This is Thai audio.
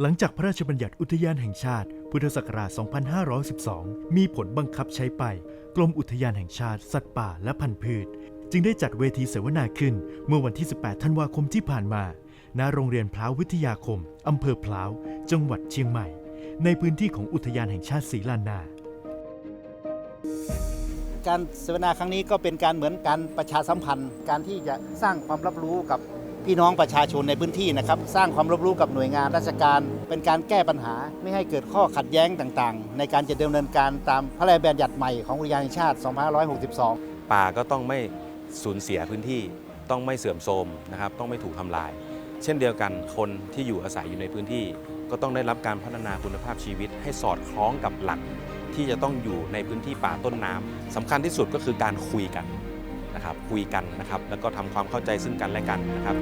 หลังจากพระราชบัญญัติอุทยานแห่งชาติ พุทธศักราช 2512 มีผลบังคับใช้ไป กรมอุทยานแห่งชาติ สัตว์ป่าและพันธุ์พืช จึงได้จัดเวทีเสวนาขึ้น เมื่อวันที่ 18 ธันวาคมที่ผ่านมา ณ โรงเรียนพล้าววิทยาคม อำเภอพล้าว จังหวัดเชียงใหม่ ในพื้นที่ของอุทยานแห่งชาติศรีลานาการเสวนาครั้งนี้ก็เป็นการเหมือนการประชาสัมพันธ์ การที่จะสร้างความรับรู้กับ พี่น้องประชาชนในพื้นที่นะครับ สร้างความรับรู้กับหน่วยงานราชการ เป็นการแก้ปัญหาไม่ให้เกิดข้อขัดแย้งต่างๆ ในการจะดำเนินการตามพระราชบัญญัติใหม่ของอุทยานแห่งชาติ 2562 ป่าก็ต้องไม่สูญเสียพื้นที่ ต้องไม่เสื่อมโทรมนะครับ ต้องไม่ถูกทำลาย เช่นเดียวกันคนที่อยู่อาศัยอยู่ในพื้นที่ ก็ต้องได้รับการพัฒนาคุณภาพชีวิต ให้สอดคล้องกับหลักที่จะต้องอยู่ในพื้นที่ป่าต้นน้ำสำคัญที่สุดก็คือการคุยกัน นะครับคุยกันนะครับแล้วก็ทำความเข้าใจซึ่งกันและกันนะครับ